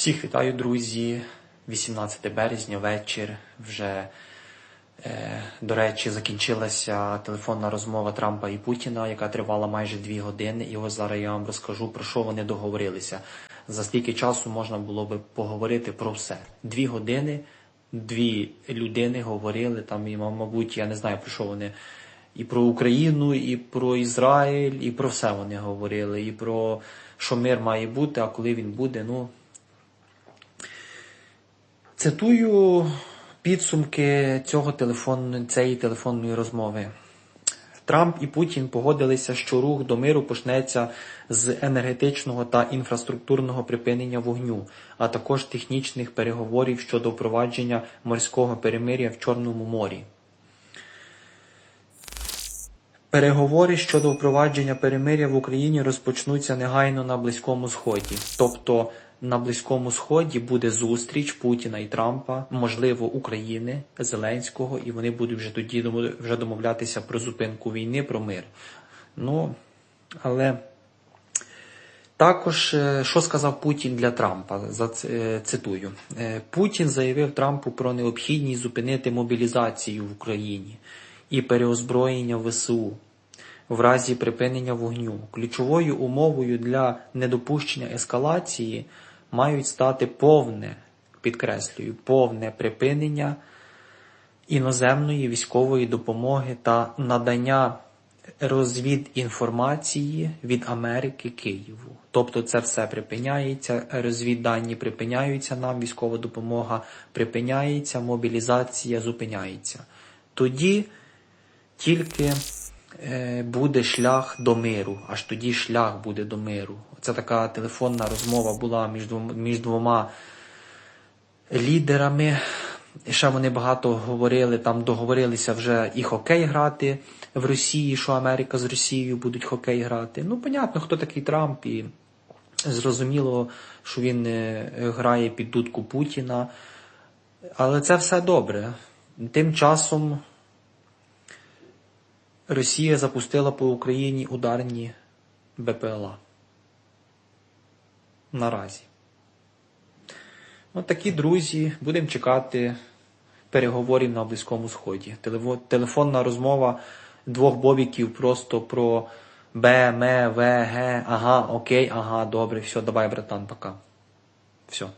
Всіх вітаю, друзі. 18 березня, вечір. Вже, е, до речі, закінчилася телефонна розмова Трампа і Путіна, яка тривала майже дві години. І ось зараз я вам розкажу, про що вони договорилися. За стільки часу можна було би поговорити про все. Дві години, дві людини говорили там, і, мабуть, я не знаю, про що вони. І про Україну, і про Ізраїль, і про все вони говорили, і про що мир має бути, а коли він буде, ну. Цитую підсумки цього телефон... цієї телефонної розмови. Трамп і Путін погодилися, що рух до миру почнеться з енергетичного та інфраструктурного припинення вогню, а також технічних переговорів щодо впровадження морського перемир'я в Чорному морі. Переговори щодо впровадження перемир'я в Україні розпочнуться негайно на Близькому Сході. Тобто на Близькому Сході буде зустріч Путіна і Трампа, можливо, України, Зеленського, і вони будуть вже тоді вже домовлятися про зупинку війни, про мир. Ну, але також, е, що сказав Путін для Трампа, е, цитую. Е, Путін заявив Трампу про необхідність зупинити мобілізацію в Україні і переозброєння ВСУ в разі припинення вогню. Ключовою умовою для недопущення ескалації мають стати повне, підкреслюю, повне припинення іноземної військової допомоги та надання розвідінформації від Америки Києву. Тобто це все припиняється, розвіддані припиняються нам, військова допомога припиняється, мобілізація зупиняється. Тоді тільки е, буде шлях до миру, аж тоді шлях буде до миру. Це така телефонна розмова була між двома, між двома лідерами. І ще вони багато говорили, там договорилися вже і хокей грати в Росії, що Америка з Росією будуть хокей грати. Ну, понятно, хто такий Трамп, і зрозуміло, що він е, грає під дудку Путіна. Але це все добре. Тим часом Росія запустила по Україні ударні БПЛА. Наразі. Ну, такі друзі, будемо чекати переговорів на Близькому Сході. Телефонна розмова двох бобіків просто про Б, М, В, Г, ага, окей, ага, добре, все, давай, братан, пока. Все.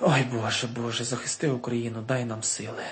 Ой, Боже, Боже, захисти Україну, дай нам сили.